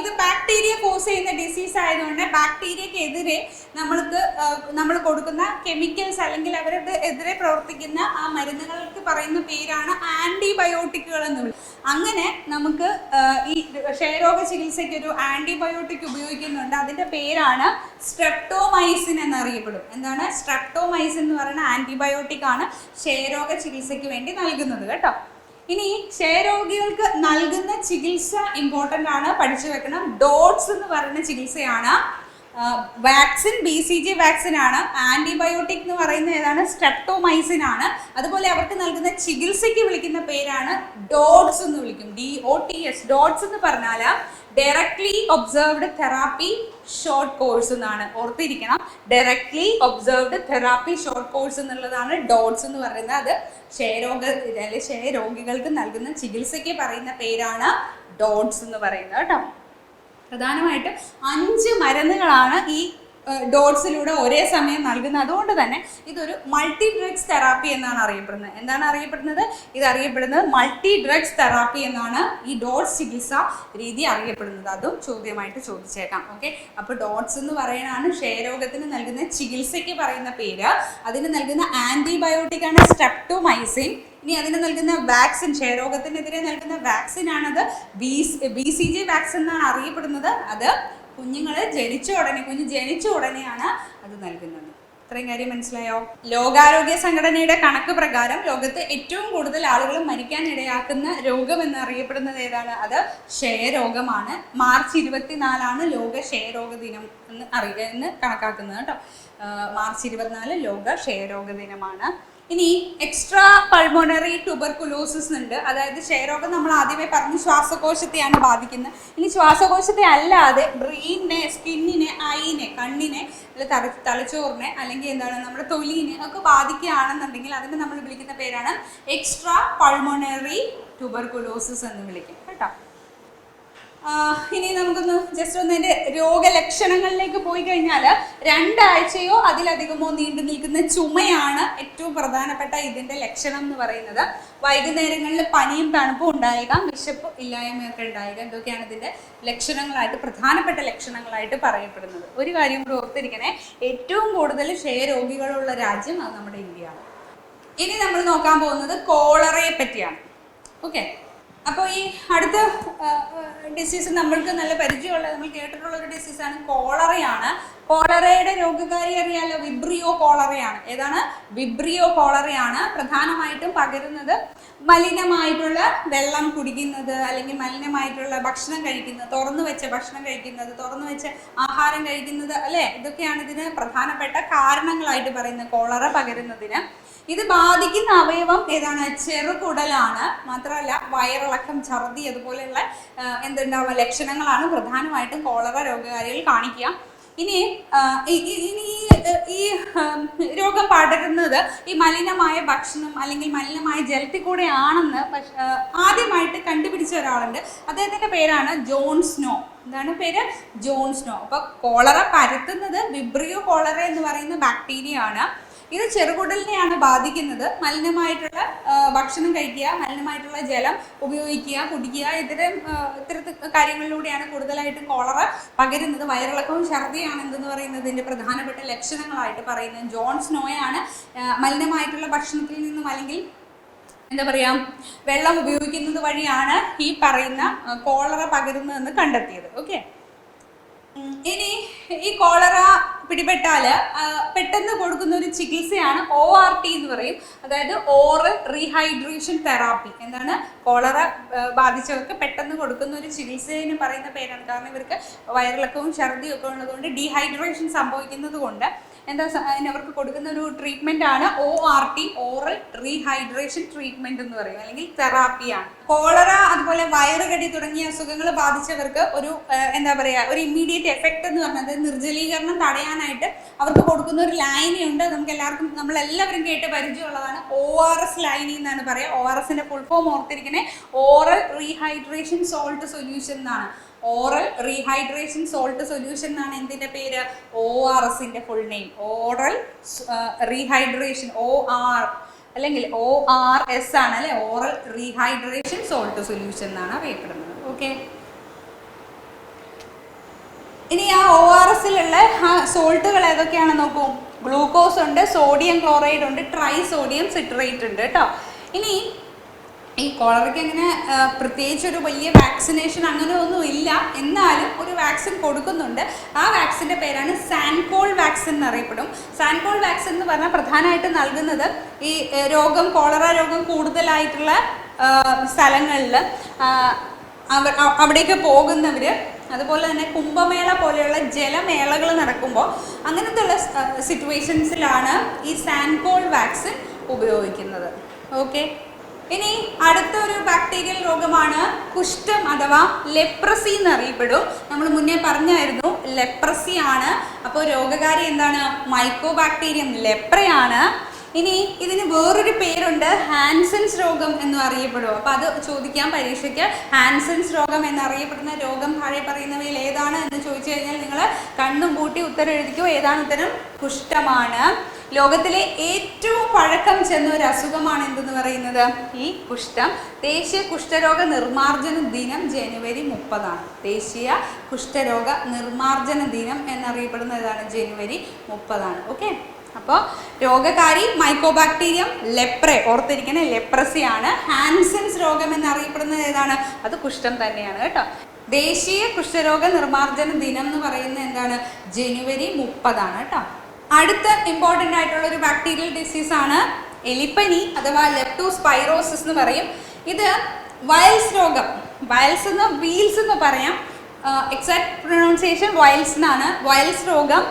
ഇത് ബാക്ടീരിയ കോസ് ചെയ്യുന്ന ഡിസീസ് ആയതുകൊണ്ട് ബാക്ടീരിയക്കെതിരെ നമ്മൾക്ക് നമ്മൾ കൊടുക്കുന്ന കെമിക്കൽസ് അല്ലെങ്കിൽ അവരുടെ എതിരെ പ്രവർത്തിക്കുന്ന ആ മരുന്നുകൾക്ക് പറയുന്ന പേരാണ് ആന്റിബയോട്ടിക്കുകൾ എന്നുള്ളത് അങ്ങനെ നമുക്ക് ഈ ക്ഷയരോഗ ചികിത്സയ്ക്ക് ഒരു ആന്റിബയോട്ടിക് ഉപയോഗിക്കുന്നുണ്ട്. അതിന്റെ പേരാണ് സ്ട്രെപ്റ്റോമൈസിൻ എന്നറിയപ്പെടും. എന്താണ്? സ്ട്രെപ്റ്റോമൈസിൻ എന്ന് പറയുന്ന ആന്റിബയോട്ടിക് ആണ് ക്ഷയരോഗ ചികിത്സയ്ക്ക് വേണ്ടി നൽകുന്നത് കേട്ടോ. ഇനി ക്ഷയരോഗികൾക്ക് നൽകുന്ന ചികിത്സ ഇമ്പോർട്ടന്റ് ആണ്. പഠിച്ചു വെക്കണം. ഡോട്ട്സ് എന്ന് പറയുന്ന ചികിത്സയാണ് vaccine B C G vaccine ആണ് ആന്റിബയോട്ടിക് എന്ന് പറയുന്ന ഏതാണ്? സ്ട്രെപ്റ്റോമൈസിൻ ആണ്. അതുപോലെ അവർക്ക് നൽകുന്ന ചികിത്സയ്ക്ക് വിളിക്കുന്ന പേരാണ് ഡോട്ട്സ് എന്ന് വിളിക്കും. D O T S DOTS എന്ന് പറഞ്ഞാൽ directly observed therapy short course എന്നാണ്. ഓർത്തിരിക്കണം. Directly observed therapy short course എന്നുള്ളതാണ് ഡോട്ട്സ് എന്ന് പറയുന്നത്. അത് ക്ഷയരോഗ അല്ലെങ്കിൽ ക്ഷയരോഗികൾക്ക് നൽകുന്ന ചികിത്സയ്ക്ക് പറയുന്ന പേരാണ് ഡോട്ട്സ് എന്ന് പറയുന്നത് കേട്ടോ. പ്രധാനമായിട്ടും അഞ്ച് മരുന്നുകളാണ് ഈ ഡോട്ട്സിലൂടെ ഒരേ സമയം നൽകുന്നത്. അതുകൊണ്ട് തന്നെ ഇതൊരു മൾട്ടി ഡ്രഗ്സ് തെറാപ്പി എന്നാണ് അറിയപ്പെടുന്നത്. എന്താണ് അറിയപ്പെടുന്നത്? ഇത് അറിയപ്പെടുന്നത് മൾട്ടി ഡ്രഗ്സ് തെറാപ്പി എന്നാണ് ഈ ഡോട്ട്സ് ചികിത്സ രീതി അറിയപ്പെടുന്നത്. അതും ചോദ്യമായിട്ട് ചോദിച്ചേക്കാം. ഓക്കെ? അപ്പോൾ ഡോട്ട്സ് എന്ന് പറയുന്നതാണ് ക്ഷയരോഗത്തിന് നൽകുന്ന ചികിത്സയ്ക്ക് പറയുന്ന പേര്. അതിന് നൽകുന്ന ആന്റിബയോട്ടിക് ആണ് സ്ട്രെപ്റ്റോമൈസിൻ. ഇനി അതിന് നൽകുന്ന വാക്സിൻ ക്ഷയരോഗത്തിനെതിരെ നൽകുന്ന വാക്സിൻ ആണത്. ബി സി ജി വാക്സിൻ എന്നാണ് അറിയപ്പെടുന്നത്. അത് കുഞ്ഞുങ്ങൾ ജനിച്ച ഉടനെ കുഞ്ഞ് ജനിച്ച ഉടനെയാണ് അത് നൽകുന്നത്. ഇത്രയും കാര്യം മനസ്സിലായോ? ലോകാരോഗ്യ സംഘടനയുടെ കണക്ക് പ്രകാരം ലോകത്ത് ഏറ്റവും കൂടുതൽ ആളുകൾ മരിക്കാൻ ഇടയാക്കുന്ന രോഗം എന്ന് അറിയപ്പെടുന്നത് ഏതാണ്? അത് ക്ഷയരോഗമാണ്. മാർച്ച് ഇരുപത്തിനാലാണ് ലോക ക്ഷയരോഗ ദിനം എന്ന് അറിയുക എന്ന് കണക്കാക്കുന്നത് കേട്ടോ. മാർച്ച് ഇരുപത്തിനാല് ലോക ക്ഷയരോഗ ദിനമാണ്. ഇനി എക്സ്ട്രാ പൾമോണറി ട്യൂബർകുലോസിസ് ഉണ്ട്. അതായത് ക്ഷയരോഗം നമ്മൾ ആദ്യമേ പറഞ്ഞു ശ്വാസകോശത്തെയാണ് ബാധിക്കുന്നത്. ഇനി ശ്വാസകോശത്തെ അല്ലാതെ ബ്രെയിനിനെ സ്കിന്നിനെ ഐനെ കണ്ണിനെ തല തലച്ചോറിനെ അല്ലെങ്കിൽ എന്താണ് നമ്മുടെ തൊലിനെ ഒക്കെ ബാധിക്കുകയാണെന്നുണ്ടെങ്കിൽ അതിനെ നമ്മൾ വിളിക്കുന്ന പേരാണ് എക്സ്ട്രാ പൾമോണറി ട്യൂബർകുലോസിസ് എന്ന് വിളിക്കും. ഇനി നമുക്കൊന്ന് ജസ്റ്റ് ഒന്ന് എന്റെ രോഗലക്ഷണങ്ങളിലേക്ക് പോയി കഴിഞ്ഞാൽ രണ്ടാഴ്ചയോ അതിലധികമോ നീണ്ടു നിൽക്കുന്ന ചുമയാണ് ഏറ്റവും പ്രധാനപ്പെട്ട ഇതിന്റെ ലക്ഷണം എന്ന് പറയുന്നത്. വൈകുന്നേരങ്ങളിൽ പനിയും തണുപ്പും ഉണ്ടായേക്കാം വിശപ്പ് ഇല്ലായ്മയൊക്കെ ഉണ്ടായേക്കാം. ഇതൊക്കെയാണ് ഇതിന്റെ ലക്ഷണങ്ങളായിട്ട് പ്രധാനപ്പെട്ട ലക്ഷണങ്ങളായിട്ട് പറയപ്പെടുന്നത്. ഒരു കാര്യം കൂടി ഓർത്തിരിക്കണേ ഏറ്റവും കൂടുതൽ ക്ഷയരോഗികളുള്ള രാജ്യം അത് നമ്മുടെ ഇന്ത്യയാണ്. ഇനി നമ്മൾ നോക്കാൻ പോകുന്നത് കോളറയെ പറ്റിയാണ്. ഓക്കെ? അപ്പോൾ ഈ അടുത്ത ഡിസീസ് നമ്മൾക്ക് നല്ല പരിചയമുള്ള നമ്മൾ കേട്ടിട്ടുള്ള ഒരു ഡിസീസാണ് കോളറയാണ്. കോളറയുടെ രോഗകാരി അറിയാലോ വിബ്രിയോ കോളറയാണ്. ഏതാണ്? വിബ്രിയോ കോളറയാണ് പ്രധാനമായിട്ടും പകരുന്നത്. മലിനമായിട്ടുള്ള വെള്ളം കുടിക്കുന്നത് അല്ലെങ്കിൽ മലിനമായിട്ടുള്ള ഭക്ഷണം കഴിക്കുന്നത് തുറന്നു വെച്ച ഭക്ഷണം കഴിക്കുന്നത് തുറന്നു വെച്ച ആഹാരം കഴിക്കുന്നത് അല്ലേ? ഇതൊക്കെയാണ് ഇതിന് പ്രധാനപ്പെട്ട കാരണങ്ങളായിട്ട് പറയുന്നത് കോളറ പകരുന്നതിന്. ഇത് ബാധിക്കുന്ന അവയവം ഏതാണ്? ചെറുകുടലാണ്. മാത്രമല്ല വയറിളക്കം ഛർദി അതുപോലെയുള്ള എന്തുണ്ടാവുക ലക്ഷണങ്ങളാണ് പ്രധാനമായിട്ടും കോളറ രോഗകാരികൾ കാണിക്കുക. ഇനി ഇനി ഈ രോഗം പടരുന്നത് ഈ മലിനമായ ഭക്ഷണം അല്ലെങ്കിൽ മലിനമായ ജലത്തിൽ കൂടെ ആണെന്ന് ആദ്യമായിട്ട് കണ്ടുപിടിച്ച ഒരാളുണ്ട്. അദ്ദേഹത്തിന്റെ പേരാണ് ജോൺ സ്നോ. എന്താണ് പേര്? John Snow. അപ്പൊ കോളറ പരത്തുന്നത് വിബ്രിയോ കോളറ എന്ന് പറയുന്ന ബാക്ടീരിയ ആണ്. ഇത് ചെറുകുടലിനെയാണ് ബാധിക്കുന്നത്. മലിനമായിട്ടുള്ള ഭക്ഷണം കഴിക്കുക മലിനമായിട്ടുള്ള ജലം ഉപയോഗിക്കുക കുടിക്കുക ഇത്തരം ഇത്തരത്തിൽ കാര്യങ്ങളിലൂടെയാണ് കൂടുതലായിട്ടും കോളറ പകരുന്നത്. വയറിളക്കവും ഛർദിയാണ് എന്തെന്ന് പറയുന്നതിന്റെ പ്രധാനപ്പെട്ട ലക്ഷണങ്ങളായിട്ട് പറയുന്നത്. ജോൺസ് നോയാണ് മലിനമായിട്ടുള്ള ഭക്ഷണത്തിൽ നിന്നും അല്ലെങ്കിൽ എന്താ പറയാ വെള്ളം ഉപയോഗിക്കുന്നത് വഴിയാണ് ഈ പറയുന്ന കോളറ പകരുന്നതെന്ന് കണ്ടെത്തിയത്. ഓക്കെ? ഇനി ഈ കോളറ പിടിപെട്ടാൽ പെട്ടെന്ന് കൊടുക്കുന്ന ഒരു ചികിത്സയാണ് ഒ ആർ ടി എന്ന് പറയും. അതായത് ഓറൽ റീഹൈഡ്രേഷൻ തെറാപ്പി. എന്താണ്? കോളറ ബാധിച്ചവർക്ക് പെട്ടെന്ന് കൊടുക്കുന്ന ഒരു ചികിത്സയെന്ന് പറയുന്ന പേരാണ്. കാരണം ഇവർക്ക് വയറിളക്കവും ഛർദിയും ഒക്കെ ഉള്ളതുകൊണ്ട് ഡീഹൈഡ്രേഷൻ സംഭവിക്കുന്നത് കൊണ്ട് എന്താ അവർക്ക് കൊടുക്കുന്ന ഒരു ട്രീറ്റ്മെന്റ് ആണ് O R T oral rehydration treatment എന്ന് പറയും അല്ലെങ്കിൽ തെറാപ്പിയാണ് കോളറ അതുപോലെ വയറുകടി തുടങ്ങിയ അസുഖങ്ങൾ ബാധിച്ചവർക്ക് ഒരു എന്താ പറയാ ഒരു ഇമ്മീഡിയറ്റ് എഫക്റ്റ് എന്ന് പറഞ്ഞത് നിർജലീകരണം തടയാനായിട്ട് അവർക്ക് കൊടുക്കുന്ന ഒരു ലൈനയുണ്ട് നമുക്ക് എല്ലാവർക്കും നമ്മൾ എല്ലാവരും കേട്ട് പരിചയമുള്ളതാണ് ഒ ആർ എസ് ലൈനി എന്നാണ് പറയുക. ഒ ആർ എസിന്റെ ഫുൾ ഫോം ഓർത്തിരിക്കണേ ഓറൽ റീഹൈഡ്രേഷൻ സോൾട്ട് സൊല്യൂഷൻ എന്നാണ്. ഓറൽ റീഹൈഡ്രേഷൻ സോൾട്ട് സൊല്യൂഷൻ എന്നാണ് എന്തിന്റെ പേര്? ഒ ആർ എസിന്റെ full name oral rehydration O R അല്ലെങ്കിൽ ഒ ആർ എസ് ആണ് അല്ലെ? ഓറൽ റീഹൈഡ്രേഷൻ സോൾട്ട് സൊല്യൂഷൻ എന്നാണ് അറിയപ്പെടുന്നത് ഓക്കെ ഇനി ആ ഒ ആർ എസിലുള്ള സോൾട്ടുകൾ ഏതൊക്കെയാണ് നോക്കൂ? ഗ്ലൂക്കോസ് ഉണ്ട് സോഡിയം ക്ലോറൈഡ് ഉണ്ട് ട്രൈ സോഡിയം സിട്രേറ്റ് ഉണ്ട് കേട്ടോ. ഇനി ഈ കോളറയ്ക്ക് അങ്ങനെ പ്രത്യേകിച്ച് ഒരു വലിയ വാക്സിനേഷൻ അങ്ങനെ ഒന്നും ഇല്ല. എന്നാലും ഒരു വാക്സിൻ കൊടുക്കുന്നുണ്ട്. ആ വാക്സിന്റെ പേരാണ് സാൻകോൾ വാക്സിൻ എന്നറിയപ്പെടും. സാൻകോൾ വാക്സിൻ എന്ന് പറഞ്ഞാൽ പ്രധാനമായിട്ട് നൽകുന്നത് ഈ രോഗം കോളറ രോഗം കൂടുതലായിട്ടുള്ള സ്ഥലങ്ങളിൽ അവിടേക്ക് പോകുന്നവർ അതുപോലെ തന്നെ കുംഭമേള പോലെയുള്ള ജലമേളകൾ നടക്കുമ്പോൾ അങ്ങനത്തെ ഉള്ള സിറ്റുവേഷൻസിലാണ് ഈ സാൻകോൾ വാക്സിൻ ഉപയോഗിക്കുന്നത്. ഓക്കെ? ഇനി അടുത്തൊരു ബാക്ടീരിയൽ രോഗമാണ് കുഷ്ഠം അഥവാ ലെപ്രസി എന്ന് അറിയപ്പെടും നമ്മൾ മുന്നേ പറഞ്ഞായിരുന്നു ലെപ്രസി ആണ്. അപ്പോൾ രോഗകാരി എന്താണ്? മൈക്കോ ബാക്ടീരിയം ലെപ്രയാണ് ഇനി ഇതിന് വേറൊരു പേരുണ്ട് ഹാൻസൻസ് രോഗം എന്ന് അറിയപ്പെടും. അപ്പോൾ അത് ചോദിക്കാം പരീക്ഷയ്ക്ക് ഹാൻസൻസ് രോഗം എന്നറിയപ്പെടുന്ന രോഗം താഴെ പറയുന്നവയിൽ ഏതാണ് എന്ന് ചോദിച്ചു കഴിഞ്ഞാൽ നിങ്ങൾ കണ്ണും പൂട്ടി ഉത്തരം എഴുതിക്കോ ഏതാണ് ഉത്തരം? കുഷ്ഠമാണ് ലോകത്തിലെ ഏറ്റവും പഴക്കം ചെന്ന ഒരു അസുഖമാണ് എന്തെന്ന് പറയുന്നത്? ഈ കുഷ്ഠം ദേശീയ കുഷ്ഠരോഗ നിർമ്മാർജന ദിനം ജനുവരി മുപ്പതാണ്. ദേശീയ കുഷ്ഠരോഗ നിർമ്മാർജന ദിനം എന്നറിയപ്പെടുന്ന ഏതാണ്? ജനുവരി മുപ്പതാണ്. ഓക്കെ? അപ്പോൾ രോഗകാരി മൈക്കോബാക്ടീരിയം ലെപ്ര ഓർത്തിരിക്കുന്ന ലെപ്രസിയാണ് ഹാൻസൻസ് രോഗം എന്നറിയപ്പെടുന്നത് ഏതാണ്? അത് കുഷ്ഠം തന്നെയാണ് കേട്ടോ. ദേശീയ കുഷ്ഠരോഗ നിർമ്മാർജന ദിനം എന്ന് പറയുന്നത് എന്താണ്? ജനുവരി മുപ്പതാണ് കേട്ടോ. അടുത്ത ഇമ്പോർട്ടന്റ് ആയിട്ടുള്ള ഒരു ബാക്ടീരിയൽ ഡിസീസ് ആണ് എലിപ്പനി അഥവാ ലെപ്റ്റോസ്പൈറോസിസ് എന്ന് പറയും. ഇത് വയൽസ് രോഗം. വയൽസ് എന്ന് വീൽസ് എന്ന് പറയാം. എക്സാക്ട് പ്രൊണൗൺസിയേഷൻ വയൽസ് എന്നാണ്. വയൽസ് രോഗം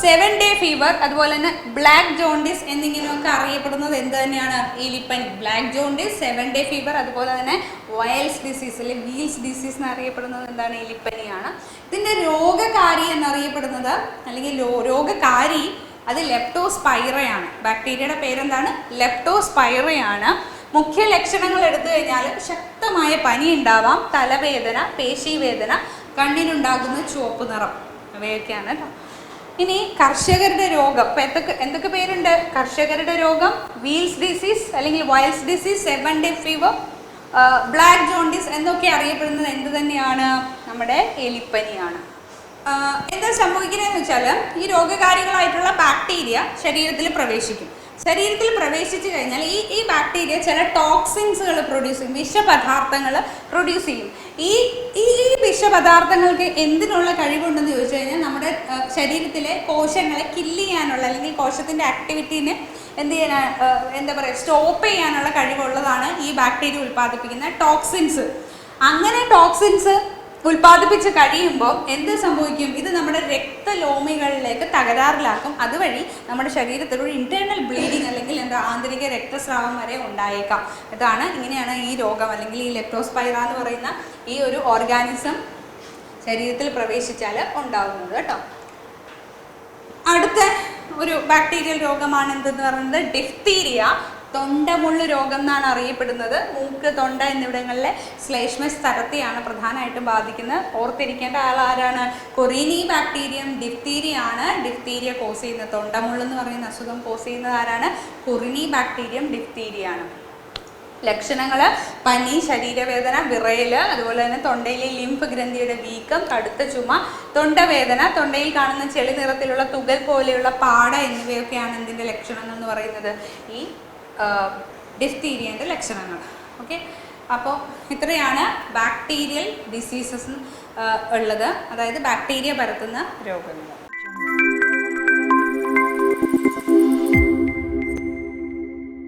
സെവൻ ഡേ ഫീവർ അതുപോലെ തന്നെ ബ്ലാക്ക് ജോണ്ടിസ് എന്നിങ്ങനെയൊക്കെ അറിയപ്പെടുന്നത് എന്ത് തന്നെയാണ്? എലിപ്പനി black jaundice seven day fever അതുപോലെ തന്നെ വയൽസ് ഡിസീസ് അല്ലെങ്കിൽ വീൽസ് ഡിസീസ് എന്നറിയപ്പെടുന്നത് എന്താണ്? എലിപ്പനിയാണ് ഇതിന്റെ രോഗകാരി എന്നറിയപ്പെടുന്നത് അല്ലെങ്കിൽ രോഗകാരി അത് ലെപ്റ്റോസ്പൈറയാണ് ബാക്ടീരിയയുടെ പേരെന്താണ്? ലെപ്റ്റോസ്പൈറയാണ് മുഖ്യ ലക്ഷണങ്ങൾ എടുത്തു കഴിഞ്ഞാൽ ശക്തമായ പനി ഉണ്ടാവാം. തലവേദന പേശീവേദന കണ്ണിനുണ്ടാകുന്ന ചുവപ്പ് നിറം. അവയൊക്കെയാണ് കേട്ടോ ഇനി കർഷകരുടെ രോഗം. എന്തൊക്കെ എന്തൊക്കെ പേരുണ്ട്? കർഷകരുടെ രോഗം വീൽസ് ഡിസീസ് അല്ലെങ്കിൽ Weil's disease seven day fever black jaundice എന്നൊക്കെ അറിയപ്പെടുന്നത് എന്ത് തന്നെയാണ്? നമ്മുടെ എലിപ്പനിയാണ്. എന്താ സംഭവിക്കുന്നതെന്ന് വെച്ചാൽ ഈ രോഗകാരികളായിട്ടുള്ള ബാക്ടീരിയ ശരീരത്തിൽ പ്രവേശിക്കും. ശരീരത്തിൽ പ്രവേശിച്ചു കഴിഞ്ഞാൽ ഈ ഈ ബാക്ടീരിയ ചില ടോക്സിൻസുകൾ പ്രൊഡ്യൂസ് ചെയ്യും വിഷപദാർത്ഥങ്ങൾ പ്രൊഡ്യൂസ് ചെയ്യും. ഈ ഈ വിഷപദാർത്ഥങ്ങൾക്ക് എന്തിനുള്ള കഴിവുണ്ടെന്ന് ചോദിച്ചു കഴിഞ്ഞാൽ നമ്മുടെ ശരീരത്തിലെ കോശങ്ങളെ കില്ല് ചെയ്യാനുള്ള അല്ലെങ്കിൽ കോശത്തിന്റെ ആക്ടിവിറ്റീനെ എന്ത് ചെയ്യാൻ എന്താ പറയുക സ്റ്റോപ്പ് ചെയ്യാനുള്ള കഴിവുള്ളതാണ് ഈ ബാക്ടീരിയ ഉൽപ്പാദിപ്പിക്കുന്ന ടോക്സിൻസ് അങ്ങനെ ടോക്സിൻസ് ഉൽപ്പാദിപ്പിച്ച് കഴിയുമ്പോൾ എന്ത് സംഭവിക്കും? ഇത് നമ്മുടെ രക്തലോമികളിലേക്ക് തകരാറിലാക്കും. അതുവഴി നമ്മുടെ ശരീരത്തിൽ ഒരു ഇന്റേണൽ ബ്ലീഡിങ് അല്ലെങ്കിൽ എന്താ ആന്തരിക രക്തസ്രാവം വരെ ഉണ്ടായേക്കാം. ഇതാണ് ഇങ്ങനെയാണ് ഈ രോഗം അല്ലെങ്കിൽ ഈ ലെപ്റ്റോസ്പൈറ എന്ന് പറയുന്ന ഈ ഒരു ഓർഗാനിസം ശരീരത്തിൽ പ്രവേശിച്ചാൽ ഉണ്ടാകുന്നത് കേട്ടോ. അടുത്ത ഒരു ബാക്ടീരിയൽ രോഗമാണ് എന്തെന്ന് പറയുന്നത് ഡിഫ്തീരിയ തൊണ്ടമുള്ളു രോഗം എന്നാണ് അറിയപ്പെടുന്നത്. മൂക്ക് തൊണ്ട എന്നിവിടങ്ങളിലെ ശ്ലേഷ്മ സ്ഥലത്തെയാണ് പ്രധാനമായിട്ടും ബാധിക്കുന്നത്. ഓർത്തിരിക്കേണ്ട ആൾ ആരാണ്? കൊറീനി ബാക്ടീരിയം ഡിഫ്തീരിയ ആണ്. ഡിഫ്തീരിയ കോസ് ചെയ്യുന്നത് തൊണ്ടമുള്ളു എന്ന് പറയുന്ന അസുഖം കോസ് ചെയ്യുന്നത് ആരാണ്? കൊറിനി ബാക്ടീരിയം ഡിഫ്തീരിയ ആണ്. ലക്ഷണങ്ങൾ പനി ശരീരവേദന വിറയൽ അതുപോലെ തന്നെ തൊണ്ടയിലെ ലിംഫ് ഗ്രന്ഥിയുടെ വീക്കം കടുത്ത ചുമ തൊണ്ടവേദന തൊണ്ടയിൽ കാണുന്ന ചെളി നിറത്തിലുള്ള തുകൽ പോലെയുള്ള പാട എന്നിവയൊക്കെയാണ് എന്തിന്റെ ലക്ഷണങ്ങൾ എന്ന് പറയുന്നത്. ഈ ഡിഫ്തീരിയന്റെ ലക്ഷണങ്ങൾ. ഓക്കെ അപ്പോൾ ഇത്രയാണ് ബാക്ടീരിയൽ ഡിസീസസ് ഉള്ളത്. അതായത് ബാക്ടീരിയ പരത്തുന്ന രോഗങ്ങൾ.